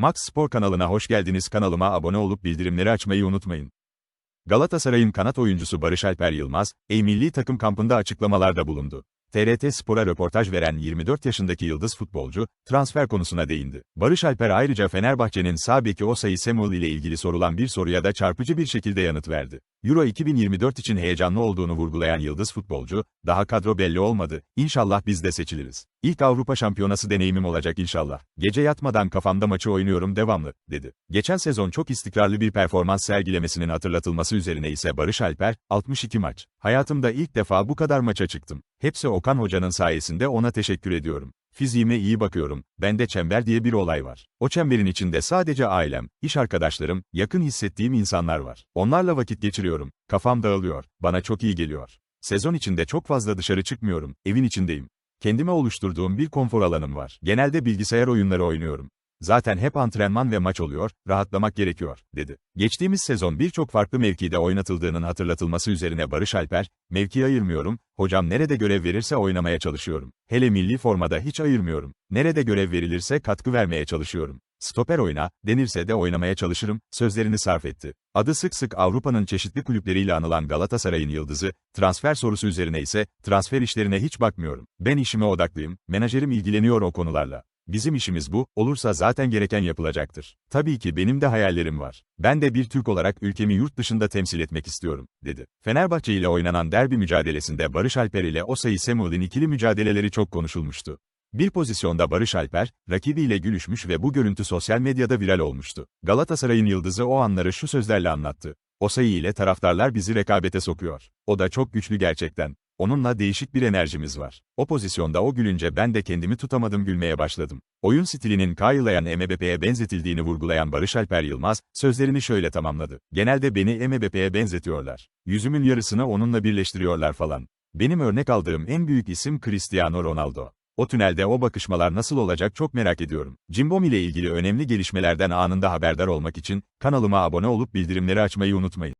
Max Spor kanalına hoş geldiniz. Kanalıma abone olup bildirimleri açmayı unutmayın. Galatasaray'ın kanat oyuncusu Barış Alper Yılmaz, E milli takım kampında açıklamalarda bulundu. TRT Spor'a röportaj veren 24 yaşındaki yıldız futbolcu, transfer konusuna değindi. Barış Alper ayrıca Fenerbahçe'nin sağ beki Osayi Samuel ile ilgili sorulan bir soruya da çarpıcı bir şekilde yanıt verdi. Euro 2024 için heyecanlı olduğunu vurgulayan yıldız futbolcu, daha kadro belli olmadı, İnşallah biz de seçiliriz. İlk Avrupa Şampiyonası deneyimim olacak inşallah. Gece yatmadan kafamda maçı oynuyorum devamlı, dedi. Geçen sezon çok istikrarlı bir performans sergilemesinin hatırlatılması üzerine ise Barış Alper, 62 maç. Hayatımda ilk defa bu kadar maça çıktım. Hepsi Okan Hoca'nın sayesinde ona teşekkür ediyorum. Fiziğime iyi bakıyorum, bende çember diye bir olay var. O çemberin içinde sadece ailem, iş arkadaşlarım, yakın hissettiğim insanlar var. Onlarla vakit geçiriyorum, kafam dağılıyor, bana çok iyi geliyor. Sezon içinde çok fazla dışarı çıkmıyorum, evin içindeyim. Kendime oluşturduğum bir konfor alanım var. Genelde bilgisayar oyunları oynuyorum. Zaten hep antrenman ve maç oluyor, rahatlamak gerekiyor, dedi. Geçtiğimiz sezon birçok farklı mevkide oynatıldığının hatırlatılması üzerine Barış Alper, mevki ayırmıyorum, hocam nerede görev verirse oynamaya çalışıyorum. Hele milli formada hiç ayırmıyorum. Nerede görev verilirse katkı vermeye çalışıyorum. Stoper oyna, denirse de oynamaya çalışırım, sözlerini sarf etti. Adı sık sık Avrupa'nın çeşitli kulüpleriyle anılan Galatasaray'ın yıldızı, transfer sorusu üzerine ise, transfer işlerine hiç bakmıyorum. Ben işime odaklıyım, menajerim ilgileniyor o konularla. Bizim işimiz bu, olursa zaten gereken yapılacaktır. Tabii ki benim de hayallerim var. Ben de bir Türk olarak ülkemi yurt dışında temsil etmek istiyorum, dedi. Fenerbahçe ile oynanan derbi mücadelesinde Barış Alper ile Osayi Samuel'in ikili mücadeleleri çok konuşulmuştu. Bir pozisyonda Barış Alper, rakibiyle gülüşmüş ve bu görüntü sosyal medyada viral olmuştu. Galatasaray'ın yıldızı o anları şu sözlerle anlattı. Osayi ile taraftarlar bizi rekabete sokuyor. O da çok güçlü gerçekten. Onunla değişik bir enerjimiz var. O pozisyonda o gülünce ben de kendimi tutamadım gülmeye başladım. Oyun stilinin Kayılayan MBP'ye benzetildiğini vurgulayan Barış Alper Yılmaz, sözlerini şöyle tamamladı. Genelde beni MBP'ye benzetiyorlar. Yüzümün yarısını onunla birleştiriyorlar falan. Benim örnek aldığım en büyük isim Cristiano Ronaldo. O tünelde o bakışmalar nasıl olacak çok merak ediyorum. Cimbom ile ilgili önemli gelişmelerden anında haberdar olmak için kanalıma abone olup bildirimleri açmayı unutmayın.